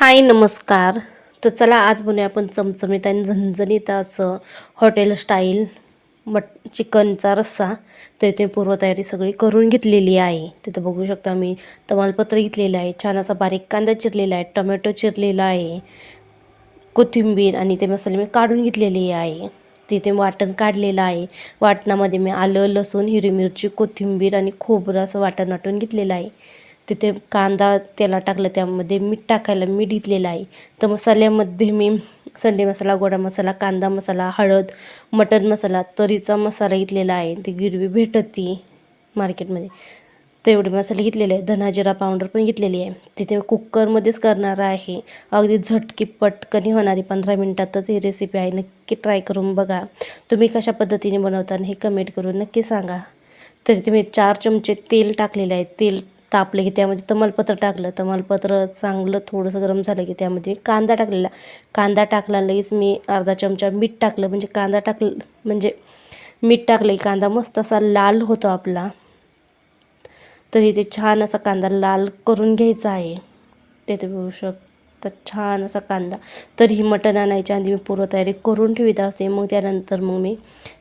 हाय नमस्कार. तर चला आज बोलूया आपण चमचमीत आणि झणझणीत असं हॉटेल स्टाईल मट चिकनचा रस्सा. तर इथे पूर्वतयारी सगळी करून घेतलेली आहे. तिथं बघू शकता मी तमालपत्र घेतलेलं आहे. छान असा बारीक कांदा चिरलेला आहे. टोमॅटो चिरलेला आहे. कोथिंबीर आणि ते मसाले मी काढून घेतलेले आहे. तिथे वाटण काढलेलं आहे. वाटणामध्ये मी आलं लसूण हिरवी मिरची कोथिंबीर आणि खोबरं असं वाटण वाटून घेतलेलं आहे. तिथे कांदा त्याला टाकलं त्यामध्ये मीठ टाकायला मीठ घेतलेलं आहे. तर मसाल्यामध्ये मी संडे मसाला गोडा मसाला कांदा मसाला हळद मटन मसाला तरीचा मसाला घेतलेला आहे. ती गिरवी भेटत ती मार्केटमध्ये तेवढे मसाले घेतलेले आहे धनाजिरा पावडर पण घेतलेली आहे. तिथे कुकरमध्येच करणार आहे. अगदी झटकी पटकनी होणारी पंधरा मिनटातच ही रेसिपी आहे. नक्की ट्राय करून बघा. तुम्ही कशा पद्धतीने बनवता हे कमेंट करून नक्की सांगा. तरी ते मी चार चमचे तेल टाकलेले आहे. तेल तापले की त्यामध्ये तमालपत्र टाकलं. तमालपत्र चांगलं थोडंसं गरम झालं की त्यामध्ये कांदा टाकलेला. कांदा टाकला लगेच मी अर्धा चमचा मीठ टाकलं. म्हणजे कांदा टाकलं म्हणजे मीठ टाकलं की कांदा मस्त असा लाल होतो आपला. तर इथे छान असा कांदा लाल करून घ्यायचा आहे. ते तुम्ही बघू शकता छान असा कांदा. तर ही मटण आणायच्या आधी मी पूर्वतयारी करून ठेवीत असते. मग त्यानंतर मग मी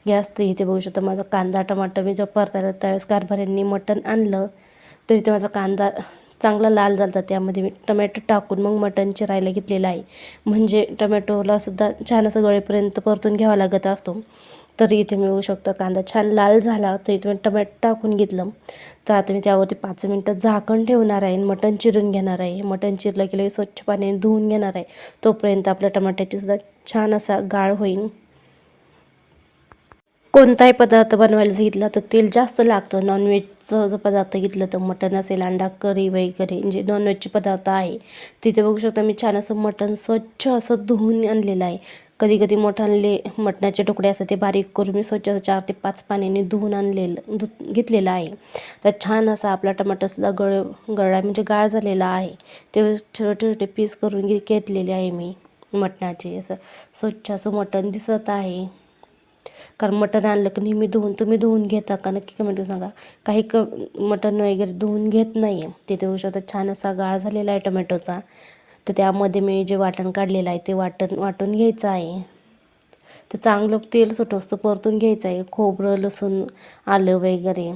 गॅस इथे बघू शकता माझा कांदा टमाटर मी जो परतायला त्यावेळेस कारभाऱ्यांनी मटण आणलं. तर इथे माझा कांदा चांगला लाल झाला त्यामध्ये मी टमॅटो टाकून मग मटण चिरायला घेतलेलं आहे. म्हणजे टमॅटोलासुद्धा छान असं गळेपर्यंत परतून घ्यावा लागत असतो. तरी इथे मिळू शकतो कांदा. छान लाल झाला तर इथे मी टमॅटो टाकून घेतलं. तर आता मी त्यावरती पाच मिनटं झाकण ठेवणार आहे मटण चिरून घेणार आहे. मटण चिरलं की स्वच्छ पाण्याने धुवून घेणार आहे. तोपर्यंत आपल्या टमाट्याची सुद्धा छान असा गाळ होईल. कोणताही पदार्थ बनवायला घेतला तर तेल जास्त लागतं. नॉनव्हेजचं जर पदार्थ घेतलं तर मटण असेल अंडा करी वगैरे म्हणजे जे नॉनव्हेजचे पदार्थ आहे. तिथे बघू शकता मी छान असं मटण स्वच्छ असं धुवून आणलेलं आहे. कधी कधी मोठाले मटणाचे तुकडे असतात ते बारीक करून मी स्वच्छ असं चार ते पाच पाण्याने धुवून आणलेलं धु घेतलेलं आहे. तर छान असा आपला टमाटरसुद्धा गळ गळा म्हणजे गाळ झालेला आहे. ते छोटे छोटे पीस करून घेतलेले आहे मी मटणाचे. असं स्वच्छ असं मटण दिसत आहे. कारण मटण आणलं की नेहमी धुवून तुम्ही धुवून घेता का? नक्की कमेंट सांगा. काही क मटण वगैरे धुवून घेत नाही आहे तिथे होऊ शकतं. छान असा गाळ झालेला आहे टोमॅटोचा. तर त्यामध्ये मी जे वाटण काढलेलं आहे ते वाटण वाटून घ्यायचं आहे. तर चांगलं तेल सुटवस्त परतून घ्यायचं आहे. खोबरं लसूण आलं वगैरे.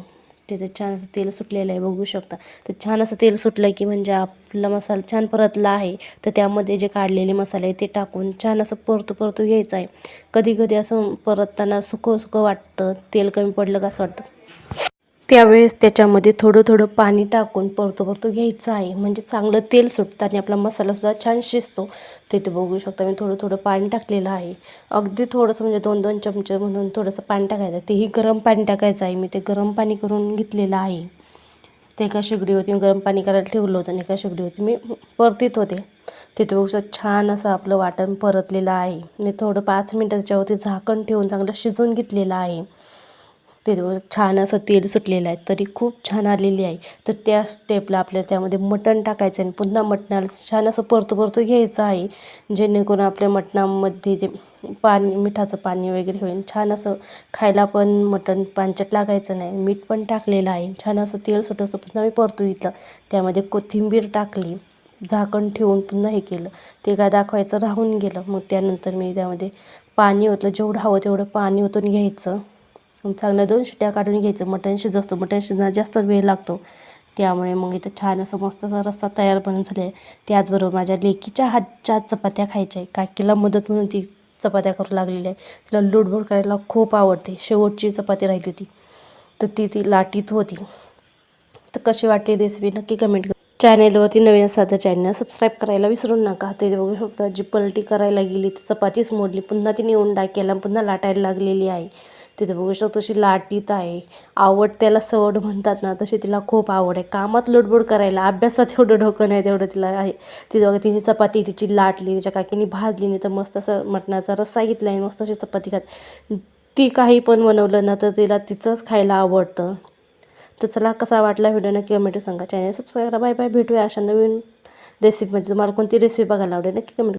तिथे छान असं तेल सुटलेलं आहे बघू शकता. तर छान असं तेल सुटलं की म्हणजे आपला मसाला छान परतला आहे. तर त्यामध्ये जे काढलेले मसाले आहे ते टाकून छान असं परतू परतू घ्यायचं आहे. कधी कधी असं परतताना सुकं सुकं वाटतं तेल कमी पडलं का असं वाटतं. त्यावेळेस त्याच्यामध्ये थोडं थोडं पाणी टाकून परतो परतो घ्यायचं आहे. म्हणजे चांगलं तेल सुटतं आणि आपला मसालासुद्धा छान शिजतो. तिथे बघू शकता मी थोडं थोडं पाणी टाकलेलं आहे. अगदी थोडंसं म्हणजे दोन दोन चमचे म्हणून थोडंसं पाणी टाकायचं तेही गरम पाणी टाकायचं आहे. मी ते गरम पाणी करून घेतलेलं आहे. ते एका शेगडीवरती मी गरम पाणी करायला ठेवलं होतं आणि एका शेगडीवरती मी परतीत होते. तिथे बघू शकता छान असं आपलं वाटण परतलेलं आहे. मी थोडं पाच मिनटं त्याच्यावरती झाकण ठेवून चांगलं शिजवून घेतलेलं आहे. ते छान असं तेल सुटलेलं आहे तरी खूप छान आलेली आहे. तर त्या स्टेपला आपल्याला त्यामध्ये मटण टाकायचं आहे आणि पुन्हा मटणाला छान असं परतू परतू घ्यायचं आहे जेणेकरून आपल्या मटणामध्ये जे पाणी मिठाचं पाणी वगैरे होईल. छान असं खायला पण मटण पांचट लागायचं नाही. मीठ पण टाकलेलं आहे. छान असं तेल सुटवसं पुन्हा मी परतू इथलं त्यामध्ये कोथिंबीर टाकली झाकण ठेवून पुन्हा हे केलं. ते काय दाखवायचं राहून गेलं. मग त्यानंतर मी त्यामध्ये पाणी ओतलं. जेवढं हवं तेवढं पाणी ओतून घ्यायचं. चांगल्या दोन शिट्ट्या काढून घ्यायचं. मटण शिजवतो. मटण शिजना जास्त वेळ लागतो. त्यामुळे मग इथं छान असं मस्त असा रस्सा तयार बनून झाले आहे त्याचबरोबर माझ्या लेकीच्या हातच्या चपात्या खायच्या आहे काकीला मदत म्हणून ती चपात्या करू लागलेली आहे तिला लुडबुड करायला खूप आवडते. शेवटची चपाती राहिली होती. तर ती ती लाटीत होती. तर कशी वाटली रेसिपी नक्की कमेंट कर. चॅनेलवरती नवीन असा तर चॅनल सबस्क्राईब करायला विसरू नका. ते बघू शकता जी पलटी करायला गेली ती चपातीच मोडली. पुन्हा तिने उंडा केला पुन्हा लाटायला लागलेली आहे. तिथे बघू शकतो तशी लाटीत आहे. आवड त्याला सवड म्हणतात ना तशी तिला खूप आवड आहे. कामात लुडबुड करायला अभ्यासात एवढं डोकं नाही तेवढं तिला आहे. तिथे बघा तिने चपाती तिची लाटली तिच्या काकीने भाजली नाही तर मस्त असं मटणाचा रस्सा घेतला आहे मस्त अशी चपाती खात. ती काही पण बनवलं ना तर तिला तिचंच खायला आवडतं. तर चला कसा वाटला व्हिडिओ नक्की कमेंट सांगा. चॅनल सबस्क्राईब करा. बाय बाय भेटूया अशा नवीन रेसिपीमध्ये तुम्हाला कोणती रेसिपी बघायला आवडेल नक्की कमेंट